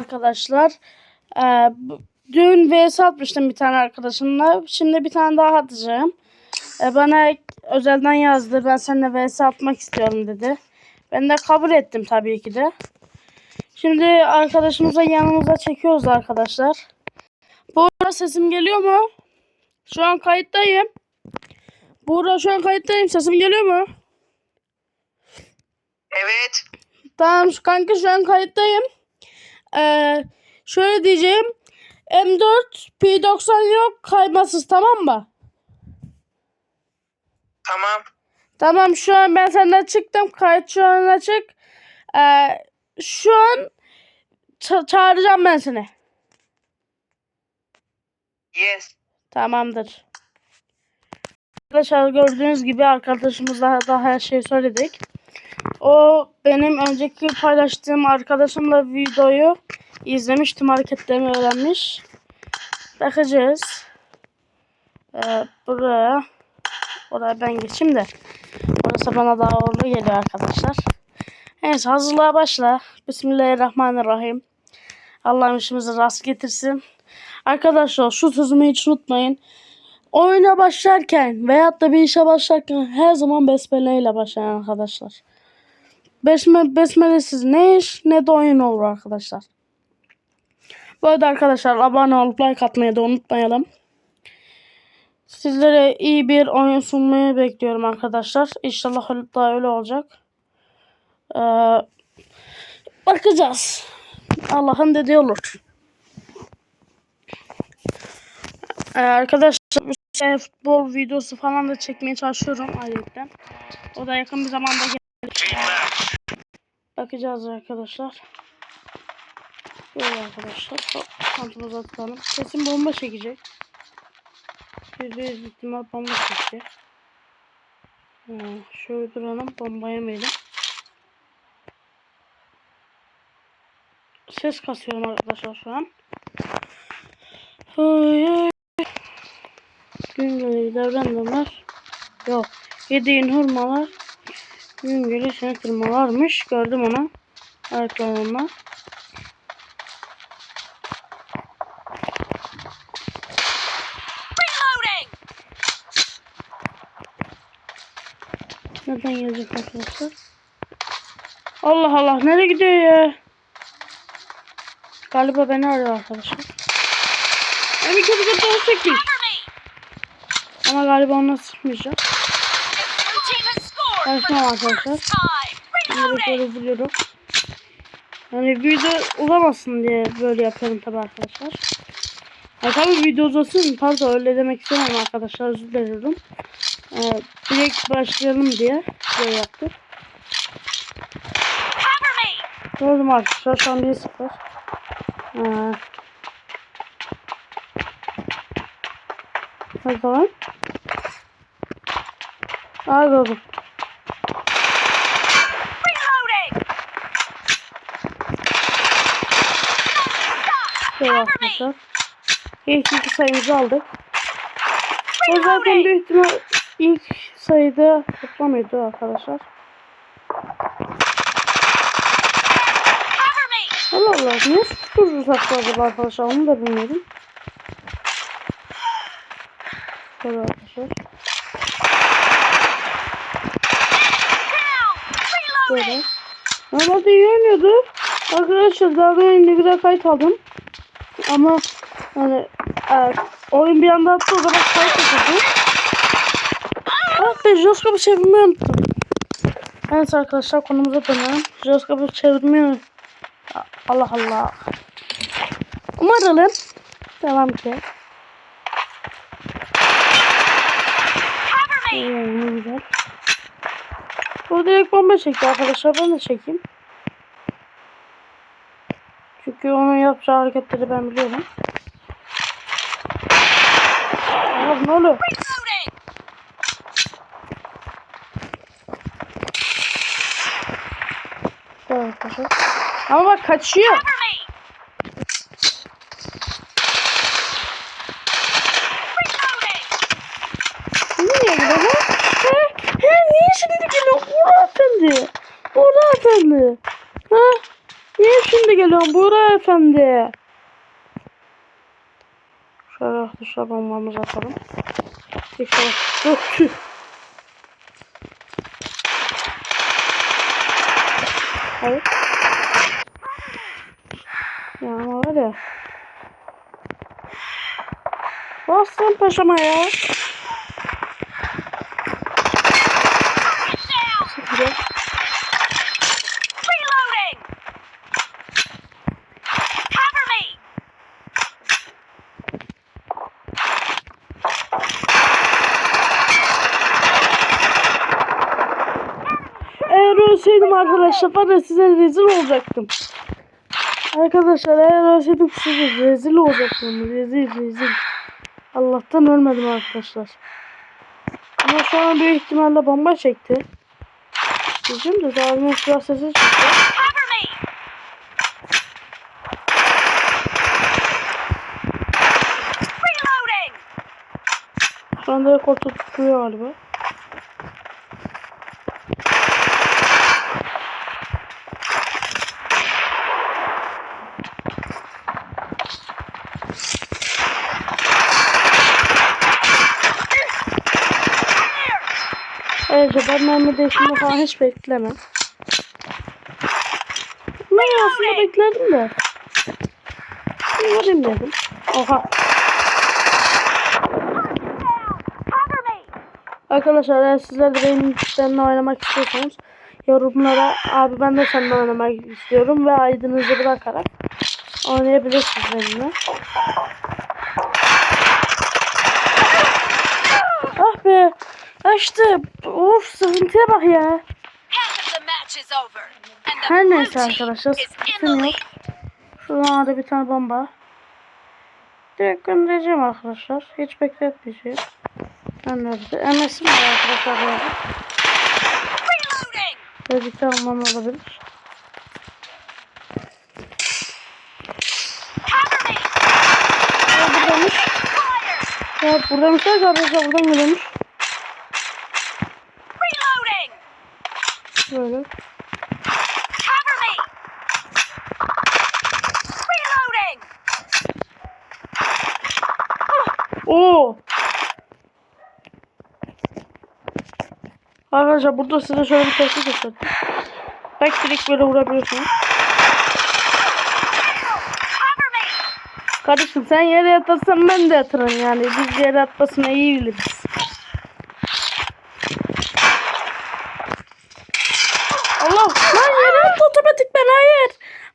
arkadaşlar. Ee, bu- dün vs atmıştım bir tane arkadaşımla. Şimdi bir tane daha atacağım. Ee, bana özelden yazdı. Ben seninle vs atmak istiyorum dedi. Ben de kabul ettim tabii ki de. Şimdi arkadaşımıza yanımıza çekiyoruz arkadaşlar. Buğra sesim geliyor mu? Şu an kayıttayım. Buğra şu an kayıttayım. Sesim geliyor mu? Evet. Tamam kanka şu an kayıttayım. Ee, şöyle diyeceğim. M4 P90 yok kaymasız tamam mı? Tamam. Tamam şu an ben senden çıktım. Kayıt şu an açık. Ee, şu an ça- çağıracağım ben seni. Yes. Tamamdır. Arkadaşlar gördüğünüz gibi arkadaşımızla da her şeyi söyledik. O benim önceki paylaştığım arkadaşımla videoyu izlemiştim hareketlerimi öğrenmiş. Bakacağız. Ee, buraya oraya ben geçeyim de orası bana daha uğurlu geliyor arkadaşlar. Neyse hazırlığa başla. Bismillahirrahmanirrahim. Allah'ım işimizi rast getirsin. Arkadaşlar şu sözümü hiç unutmayın. Oyuna başlarken veyahut da bir işe başlarken her zaman besmele ile başlayın arkadaşlar. Besme, besmelesiz ne iş ne de oyun olur arkadaşlar. Bu arada arkadaşlar abone olup like atmayı da unutmayalım. Sizlere iyi bir oyun sunmayı bekliyorum arkadaşlar. İnşallah daha öyle olacak. Ee, bakacağız. Allah'ın dediği olur. Ee, arkadaşlar şey, futbol videosu falan da çekmeye çalışıyorum ayrıca. O da yakın bir zamanda gelecek. Bakacağız arkadaşlar. Böyle arkadaşlar. Hop, Çantamıza atalım. Kesin bomba çekecek. Yüzde yüz ihtimal bomba çekecek. Ha, şöyle duralım. Bomba yemeyelim. Ses kasıyorum arkadaşlar şu an. Oy. Gün görevliler randomlar. Yok. Yediğin hurmalar. Gün görevi seni tırmalarmış. Gördüm onu. Reloading! Nereden gelecek arkadaşlar? Allah Allah. Nereye gidiyor ya? Galiba beni arıyor arkadaşlar. Bir kere de 18. Cover me! Ama galiba ona sıkmayacak. For Saçma the arkadaşlar. böyle biliyorum. Yani video uzamasın diye böyle yapıyorum tabi arkadaşlar. Ya tabi video uzasın. Pardon öyle demek istemem arkadaşlar. Özür dilerim. Ee, direkt başlayalım diye böyle yaptık. Cover me! Gördüm arkadaşlar. Şu an 1-0. Ee, hadi lan. Aa gördüm. Şöyle arkadaşlar. İlk iki sayımızı aldık. O zaten büyük ihtimal ilk sayıda toplamıyordu arkadaşlar. Allah Allah niye uzattı acaba arkadaşlar onu da bilmiyorum. Şöyle arkadaşlar. Böyle. Normalde iyi oynuyordu. Arkadaşlar daha ne güzel kayıt aldım. Ama hani e, oyun bir anda attı o zaman kayıt yapıldı. Ah be Joskop'u çevirmeyi unuttum. Evet arkadaşlar konumuza dönelim. Joskop'u çevirmeyi Allah Allah. Umarım. Devam ki. Cover me! İyi, ne güzel. Bu direkt bomba çekti arkadaşlar. Ben de çekeyim. Çünkü onun yapacağı hareketleri ben biliyorum. Allah ne oluyor? Arkadaşlar. Ama bak kaçıyor. Cover me! Reloading! Şimdi niye gidiyor bu? He? He niye şimdi geliyor? Uğur Efendi. Uğur Efendi. Ha? Niye şimdi geliyor yapacağım Buğra Efendi? Şöyle arkadaşlar bombamızı atalım. İnşallah. Yok tüh. Hayır. Ya ama var ya. Bastın paşama ya. Arkadaşlar ya size rezil olacaktım. Arkadaşlar eğer ölseydim size rezil olacaktım. Rezil rezil. Allah'tan ölmedim arkadaşlar. Ama şu an büyük ihtimalle bomba çekti. Diyeceğim de daha önce silah sesi çıktı. Şu anda rekorda tutuyor galiba. Ayrıca ben mermi değişimi falan hiç beklemem. Ben aslında beklerdim de. Vurayım dedim. Oha. Arkadaşlar eğer sizler de benim benimle oynamak istiyorsanız yorumlara abi ben de seninle oynamak istiyorum ve aydınızı bırakarak oynayabilirsiniz benimle. Ah be. Açtı. Of sıkıntıya bak ya. Her neyse arkadaşlar, is in sıkıntı the yok. Şuradan da bir tane bomba. Direkt göndereceğim arkadaşlar. Hiç bekletmeyeceğim. Ben nerede? MS'im var arkadaşlar. Birlikte almam olabilir. Ya buradaymış. Fire! Ya buradaymış arkadaşlar buradan geliyormuş. Oo. Arkadaşlar burada size şöyle bir testi göstereyim. Bak direkt böyle vurabiliyorsunuz. Kardeşim sen yere yatarsan ben de yatırım yani. Biz yere atmasını iyi biliriz. Allah lan yere yattı otomatik ben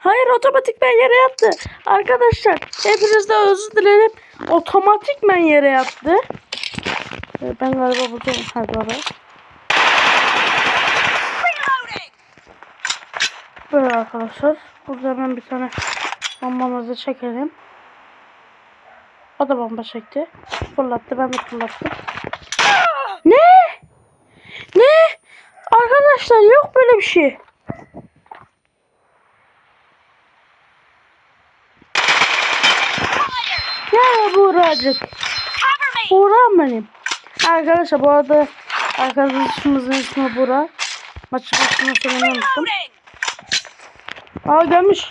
hayır. Hayır otomatik ben yere yattı. Arkadaşlar hepinizden özür dilerim. Otomatik ben yere yattı. Ee, Ben galiba burada hadi. Reloading! Böyle arkadaşlar. Burada hemen bir tane bombamızı çekelim. O da bomba çekti. Fırlattı ben de fırlattım. Ne? Ne? Arkadaşlar yok böyle bir şey. Ya Buğracık. Cover me! Buğra benim. Arkadaşlar bu arada arkadaşımızın ismi Buğra. Maçı başına söylemeyi unuttum. Aa gelmiş.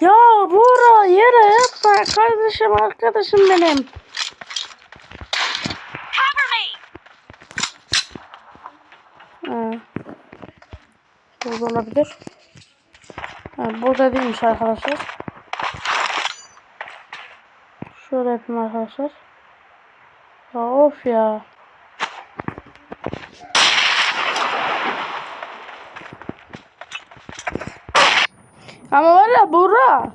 Ya Buğra yere yatma kardeşim arkadaşım benim. Ha. Burada olabilir. Ha, burada değilmiş arkadaşlar. Şöyle yapayım arkadaşlar. Ya of ya. Ama var ya Buğra.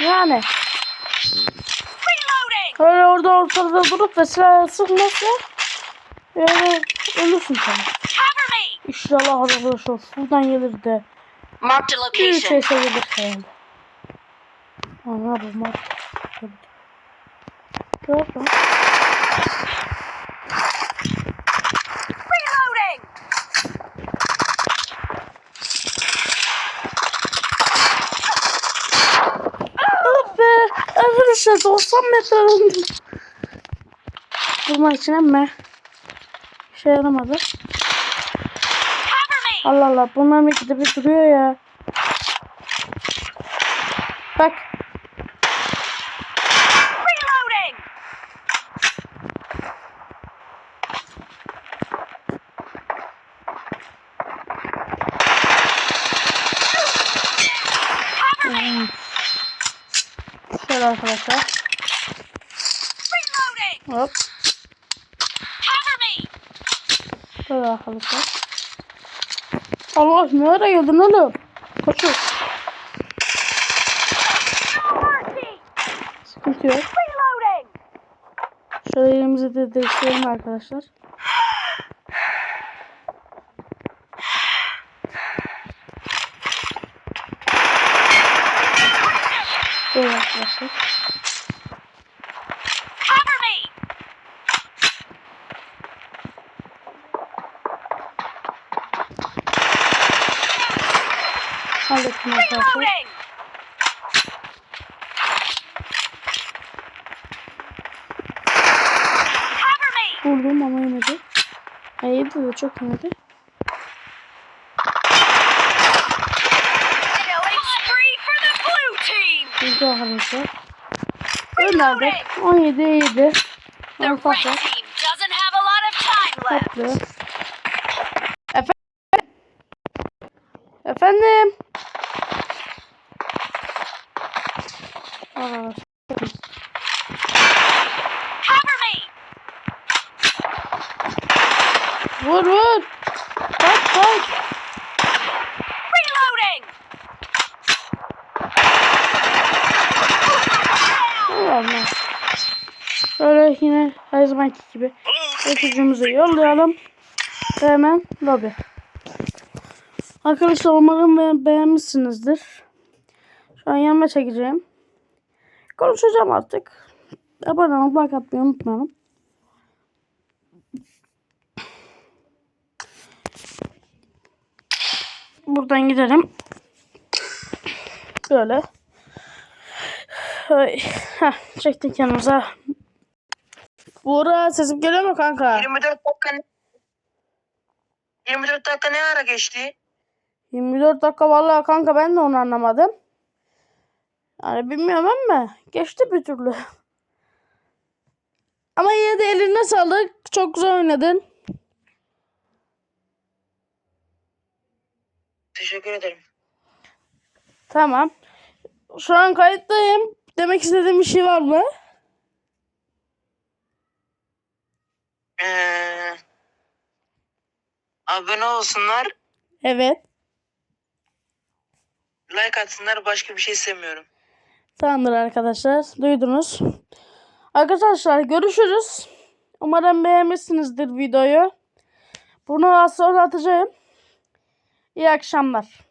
Yani. Öyle orada ortada durup da silah sıkmazsa yani ölürsün sen. İnşallah arkadaşlar buradan gelir de Marked a bir location. şeyse gelir yani. Ana bu mat. Gördüm. Reloading! Ah be arkadaşlar 90 metre döndüm. Durmak için ama şey yaramadı. Allah Allah bunlar bir gidip duruyor ya. Bak Reloading! şöyle arkadaşlar. Reloading! Hop. Böyle arkadaşlar. Allah ne ara geldin oğlum? Koşun. Sıkıntı yok. Şöyle elimizi de değiştirelim arkadaşlar. Böyle arkadaşlar. Yedi de çok team! Vurdu arkadaşlar. Önlerde 17 7. The Onu red öpücüğümüzü yollayalım. Ve hemen lobi. Arkadaşlar umarım be- beğenmişsinizdir. Şu an yanıma çekeceğim. Konuşacağım artık. Abone olmayı, like atmayı unutmayalım. Buradan gidelim. Böyle. Heh, çektik yanımıza. Buğra sesim geliyor mu kanka? 24 dakika ne- 24 dakika ne ara geçti? 24 dakika vallahi kanka ben de onu anlamadım. Yani bilmiyorum ama geçti bir türlü. Ama yine de eline sağlık. Çok güzel oynadın. Teşekkür ederim. Tamam. Şu an kayıttayım. Demek istediğim bir şey var mı? Ee, abone olsunlar, Evet. like atsınlar. Başka bir şey istemiyorum. Tamamdır arkadaşlar. Duydunuz. Arkadaşlar görüşürüz. Umarım beğenmişsinizdir videoyu. Bunu az sonra atacağım. İyi akşamlar.